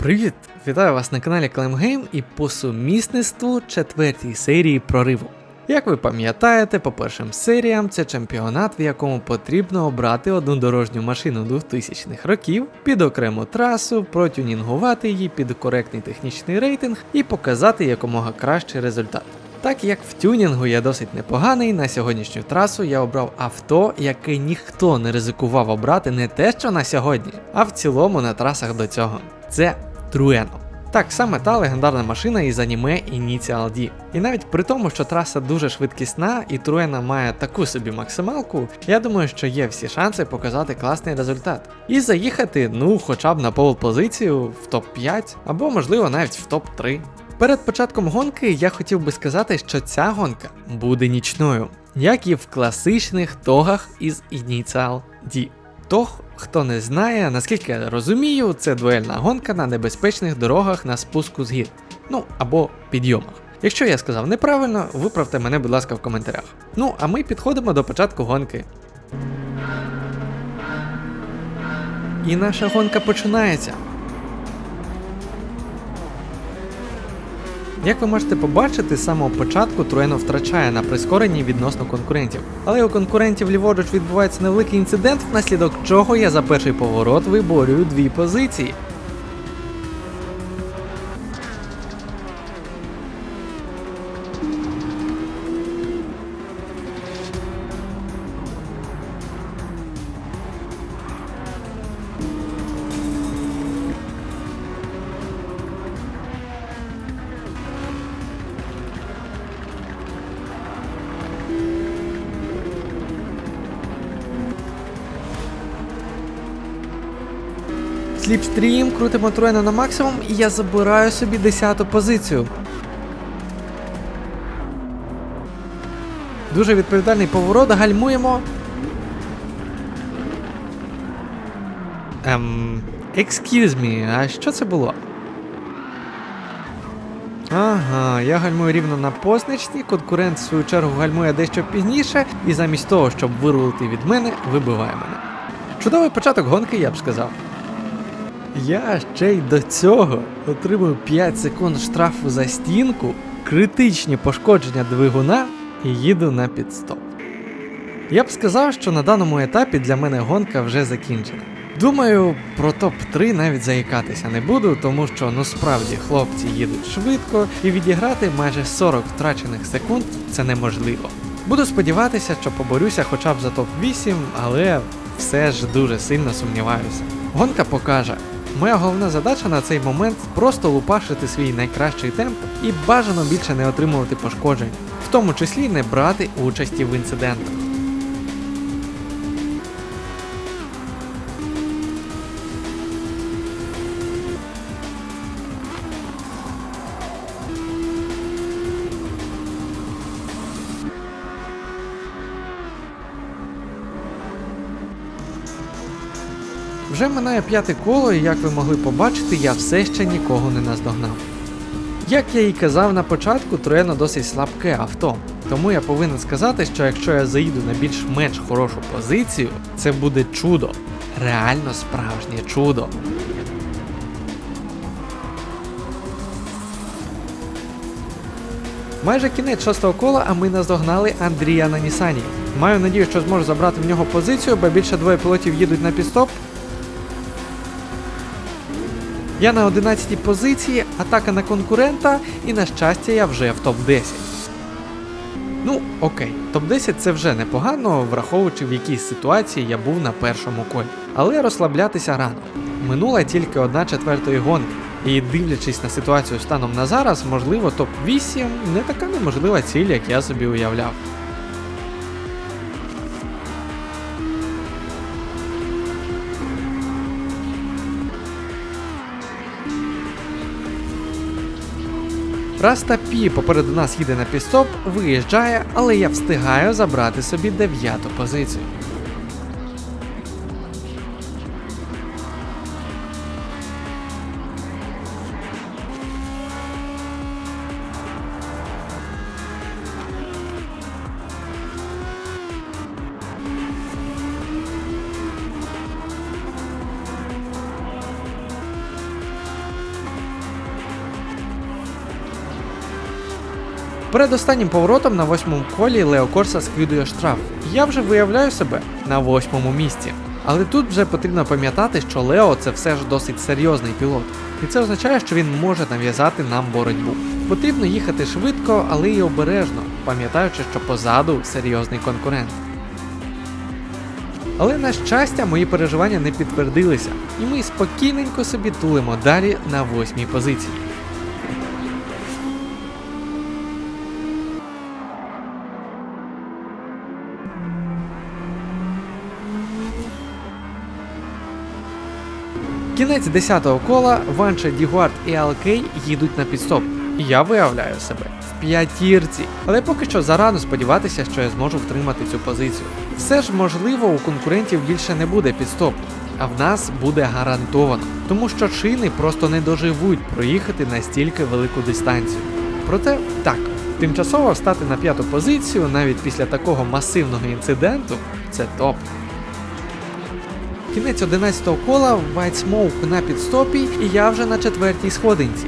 Привіт! Вітаю вас на каналі ClaimGame і по сумісництву четвертій серії прориву. Як ви пам'ятаєте, по першим серіям це чемпіонат, в якому потрібно обрати одну дорожню машину 2000-х років під окрему трасу, протюнінгувати її під коректний технічний рейтинг і показати якомога кращий результат. Так як в тюнінгу я досить непоганий, на сьогоднішню трасу я обрав авто, яке ніхто не ризикував обрати не те, що на сьогодні, а в цілому на трасах до цього. Це Труено. Так, саме та легендарна машина із аніме Initial D. І навіть при тому, що траса дуже швидкісна і Труена має таку собі максималку, я думаю, що є всі шанси показати класний результат. І заїхати, ну, хоча б на пол позицію в топ-5 або, можливо, навіть в топ-3. Перед початком гонки я хотів би сказати, що ця гонка буде нічною, як і в класичних тогах із Initial D. Тог, хто не знає, наскільки я розумію, це дуельна гонка на небезпечних дорогах на спуску з гір. Ну або підйомах. Якщо я сказав неправильно, виправте мене, будь ласка, в коментарях. Ну, а ми підходимо до початку гонки. І наша гонка починається. Як ви можете побачити, з самого початку Труено втрачає на прискоренні відносно конкурентів. Але у конкурентів ліворуч відбувається невеликий інцидент, внаслідок чого я за перший поворот виборюю дві позиції. Сліпстрім, крутимо Труено на максимум, і я забираю собі 10 позицію. Дуже відповідальний поворот, гальмуємо. Ем. Excuse me, а що це було? Ага, я гальмую рівно на позначці, конкурент в свою чергу гальмує дещо пізніше, і замість того, щоб вирулити від мене, вибиває мене. Чудовий початок гонки, я б сказав. Я ще й до цього отримав 5 секунд штрафу за стінку, критичні пошкодження двигуна і їду на підстоп. Я б сказав, що на даному етапі для мене гонка вже закінчена. Думаю, про топ-3 навіть заїкатися не буду, тому що ну справді хлопці їдуть швидко і відіграти майже 40 втрачених секунд це неможливо. Буду сподіватися, що поборюся хоча б за топ-8, але все ж дуже сильно сумніваюся. Гонка покаже. Моя головна задача на цей момент просто лупашити свій найкращий темп і бажано більше не отримувати пошкоджень, в тому числі не брати участі в інцидентах. Вже минає п'яте коло, і як ви могли побачити, я все ще нікого не наздогнав. Як я і казав на початку, Троєно досить слабке авто. Тому я повинен сказати, що якщо я заїду на більш-менш хорошу позицію, це буде чудо. Реально справжнє чудо. Майже кінець шостого кола, а ми наздогнали Андрія на Нісані. Маю надію, що зможу забрати в нього позицію, бо більше двоє пілотів їдуть на підстоп, я на 11 позиції, атака на конкурента, і на щастя, я вже в топ-10. Ну, окей, топ-10 це вже непогано, враховуючи в якій ситуації я був на першому колі. Але розслаблятися рано. Минула тільки одна четвертої гонки. І дивлячись на ситуацію станом на зараз, можливо, топ-8 не така неможлива ціль, як я собі уявляв. Раста Пі попереду нас їде на пістоп, виїжджає, але я встигаю забрати собі дев'яту позицію. Перед останнім поворотом на восьмому колі Лео Корса скидує штраф. Я вже виявляю себе на восьмому місці. Але тут вже потрібно пам'ятати, що Лео це все ж досить серйозний пілот, і це означає, що він може нав'язати нам боротьбу. Потрібно їхати швидко, але й обережно, пам'ятаючи, що позаду серйозний конкурент. Але на щастя, мої переживання не підтвердилися, і ми спокійненько собі тулимо далі на восьмій позиції. Кінець 10-го кола Ванча Дігуард і Алкей їдуть на підстоп. І я виявляю себе в п'ятірці. Але поки що зарано сподіватися, що я зможу втримати цю позицію. Все ж можливо, у конкурентів більше не буде підстопу, а в нас буде гарантовано, тому що шини просто не доживуть проїхати настільки велику дистанцію. Проте так, тимчасово встати на п'яту позицію навіть після такого масивного інциденту це топ. Кінець 11-го кола, White Smoke на підстопі, і я вже на четвертій сходинці.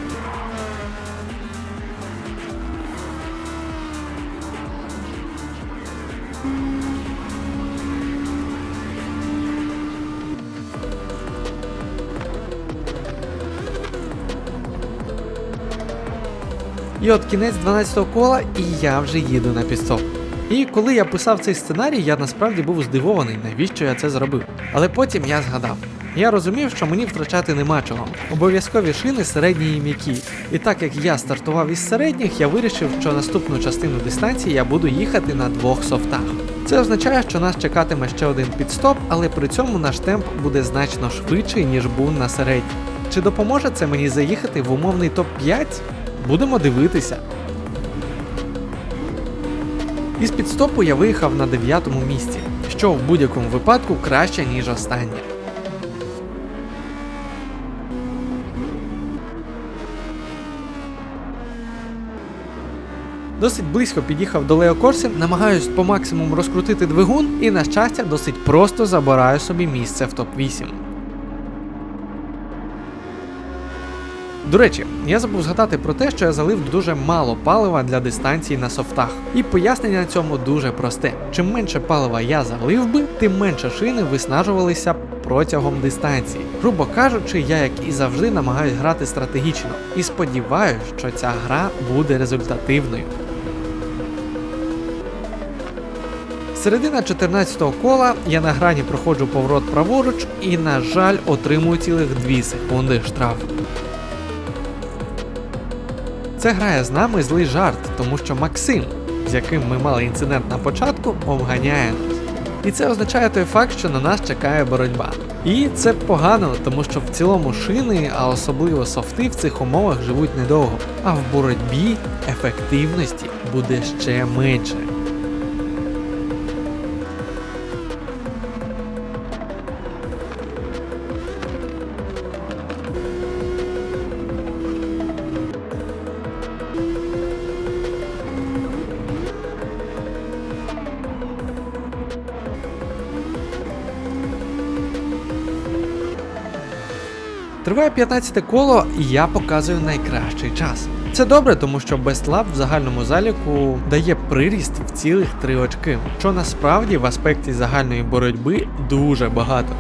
І от кінець 12-го кола, і я вже їду на підстоп. І коли я писав цей сценарій, я насправді був здивований, навіщо я це зробив. Але потім я згадав. Я розумів, що мені втрачати нема чого. Обов'язкові шини середні і м'які. І так як я стартував із середніх, я вирішив, що наступну частину дистанції я буду їхати на двох софтах. Це означає, що нас чекатиме ще один підстоп, але при цьому наш темп буде значно швидший, ніж був на середній. Чи допоможе це мені заїхати в умовний топ-5? Будемо дивитися. Із підстопу я виїхав на дев'ятому місці, що в будь-якому випадку краще, ніж останнє. Досить близько під'їхав до Лео Корсі, намагаюсь по максимуму розкрутити двигун і, на щастя, досить просто забираю собі місце в топ-8. До речі, я забув згадати про те, що я залив дуже мало палива для дистанції на софтах. І пояснення на цьому дуже просте: чим менше палива я залив би, тим менше шини виснажувалися протягом дистанції. Грубо кажучи, я, як і завжди, намагаюсь грати стратегічно і сподіваюся, що ця гра буде результативною. Середина 14-го кола я на грані проходжу поворот праворуч і, на жаль, отримую цілих 2 секунди штрафу. Це грає з нами злий жарт, тому що Максим, з яким ми мали інцидент на початку, обганяє нас. І це означає той факт, що на нас чекає боротьба. І це погано, тому що в цілому шини, а особливо софти в цих умовах живуть недовго, а в боротьбі ефективності буде ще менше. Триває 15 коло, і я показую найкращий час. Це добре, тому що Lab в загальному заліку дає приріст в цілих 3 очки, що насправді в аспекті загальної боротьби дуже багато.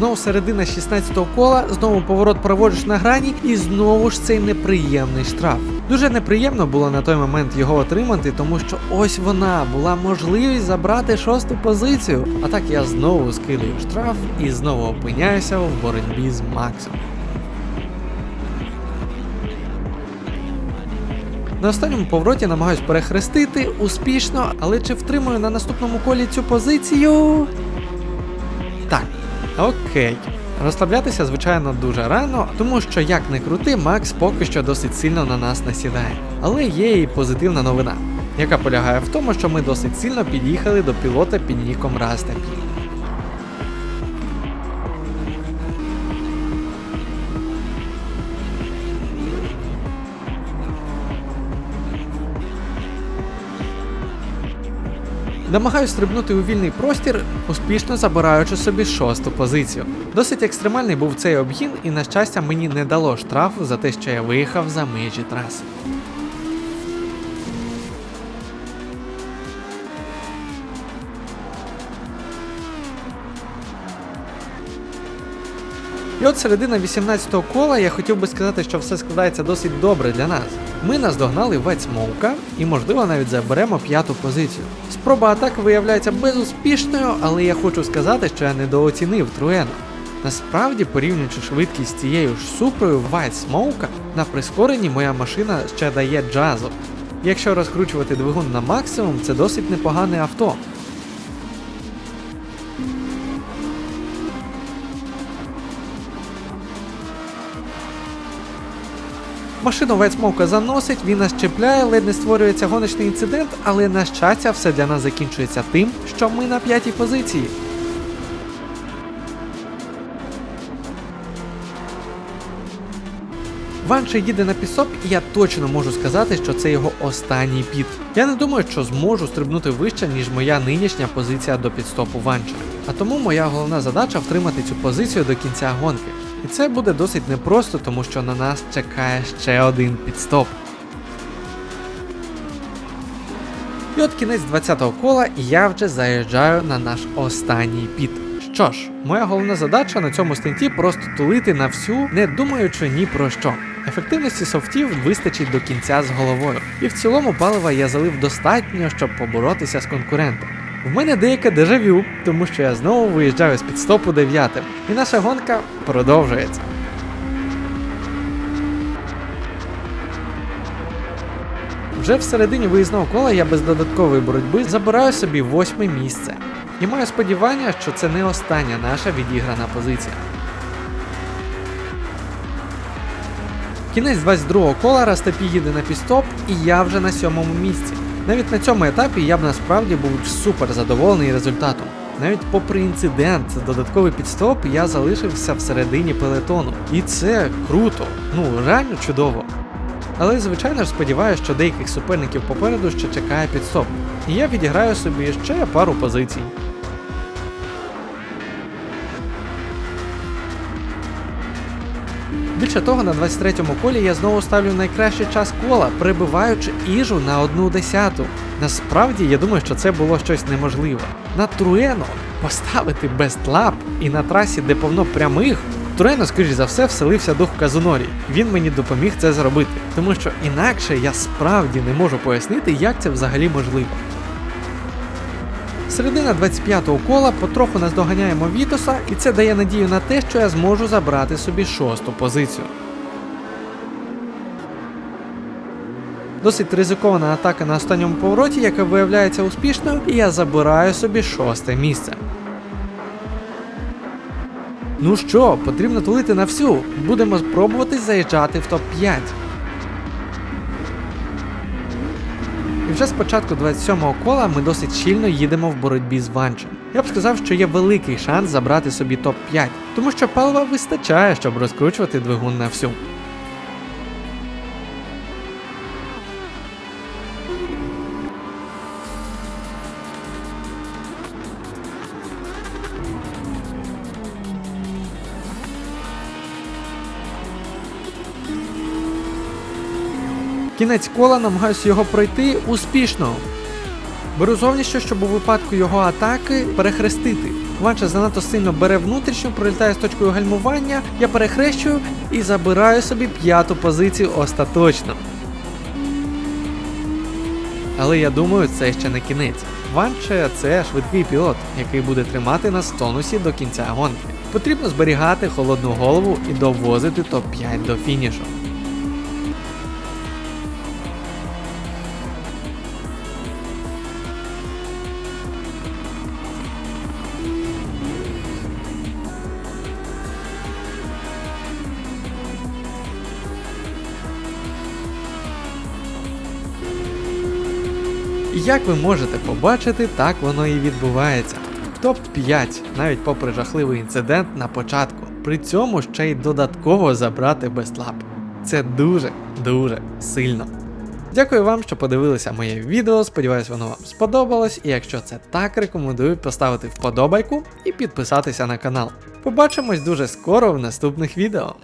Знову середина 16-го кола, знову поворот праворуч на грані, і знову ж цей неприємний штраф. Дуже неприємно було на той момент його отримати, тому що ось вона була можливість забрати шосту позицію. А так я знову скидаю штраф і знову опиняюся в боротьбі з Максом. На останньому повороті намагаюсь перехрестити успішно, але чи втримую на наступному колі цю позицію? Окей. Розслаблятися, звичайно, дуже рано, тому що як не крути, Макс поки що досить сильно на нас насідає. Але є і позитивна новина, яка полягає в тому, що ми досить сильно під'їхали до пілота під ніком Растапі. Намагаюсь стрибнути у вільний простір, успішно забираючи собі шосту позицію. Досить екстремальний був цей обгін, і на щастя мені не дало штрафу за те, що я виїхав за межі траси. І от середина 18-го кола я хотів би сказати, що все складається досить добре для нас. Ми наздогнали Вайт Смоука і, можливо, навіть заберемо п'яту позицію. Спроба атаки виявляється безуспішною, але я хочу сказати, що я недооцінив Труена. Насправді, порівнюючи швидкість цією ж супрою White Smoke, на прискоренні моя машина ще дає джазу. Якщо розкручувати двигун на максимум, це досить непогане авто. Машину Вайтсмоука заносить, він нас чіпляє, ледь не створюється гоночний інцидент, але на щастя все для нас закінчується тим, що ми на п'ятій позиції. Ванше їде на пісок, і я точно можу сказати, що це його останній піт. Я не думаю, що зможу стрибнути вище, ніж моя нинішня позиція до підстопу Ванча. А тому моя головна задача втримати цю позицію до кінця гонки. І це буде досить непросто, тому що на нас чекає ще один підстоп. І от кінець 20-го кола, і я вже заїжджаю на наш останній піт. Що ж, моя головна задача на цьому стенті просто тулити на всю, не думаючи ні про що. Ефективності софтів вистачить до кінця з головою, і в цілому палива я залив достатньо, щоб поборотися з конкурентом. В мене деяке дежавю, тому що я знову виїжджаю з підстопу дев'ятим, і наша гонка продовжується. Вже в середині виїзного кола я без додаткової боротьби забираю собі восьме місце. І маю сподівання, що це не остання наша відіграна позиція. Кінець 22-го кола Растапі їде на пістоп, і я вже на сьомому місці. Навіть на цьому етапі я б насправді був супер задоволений результатом. Навіть попри інцидент, додатковий підстоп, я залишився всередині пелетону. І це круто, ну реально чудово. Але звичайно ж сподіваюся, що деяких суперників попереду ще чекає підстоп. І я відіграю собі ще пару позицій. Більше того, на 23-му колі я знову ставлю найкращий час кола, прибиваючи іжу на одну десяту. Насправді я думаю, що це було щось неможливе. На Труено поставити бестлап і на трасі, де повно прямих, Турено, скоріш за все, вселився дух Казунорі. Він мені допоміг це зробити, тому що інакше я справді не можу пояснити, як це взагалі можливо. Середина 25-го кола потроху наздоганяємо Вітоса, і це дає надію на те, що я зможу забрати собі шосту позицію. Досить ризикована атака на останньому повороті, яка виявляється успішною, і я забираю собі шосте місце. Ну що, потрібно тулити на всю. Будемо спробувати заїжджати в топ-5. І вже з початку 27-го кола ми досить щільно їдемо в боротьбі з Ванчем. Я б сказав, що є великий шанс забрати собі топ-5, тому що палива вистачає, щоб розкручувати двигун на всю. Кінець кола намагаюся його пройти успішно. Беру зовнішньо, щоб у випадку його атаки перехрестити. Ванча занадто сильно бере внутрішню, пролітає з точкою гальмування, я перехрещую і забираю собі п'яту позицію остаточно. Але я думаю, це ще не кінець. Ванче це швидкий пілот, який буде тримати нас в тонусі до кінця гонки. Потрібно зберігати холодну голову і довозити топ-5 до фінішу. І як ви можете побачити, так воно і відбувається. Топ-5, навіть попри жахливий інцидент на початку. При цьому ще й додатково забрати бестлап. Це дуже дуже сильно. Дякую вам, що подивилися моє відео. Сподіваюсь, воно вам сподобалось. І якщо це так, рекомендую поставити вподобайку і підписатися на канал. Побачимось дуже скоро в наступних відео.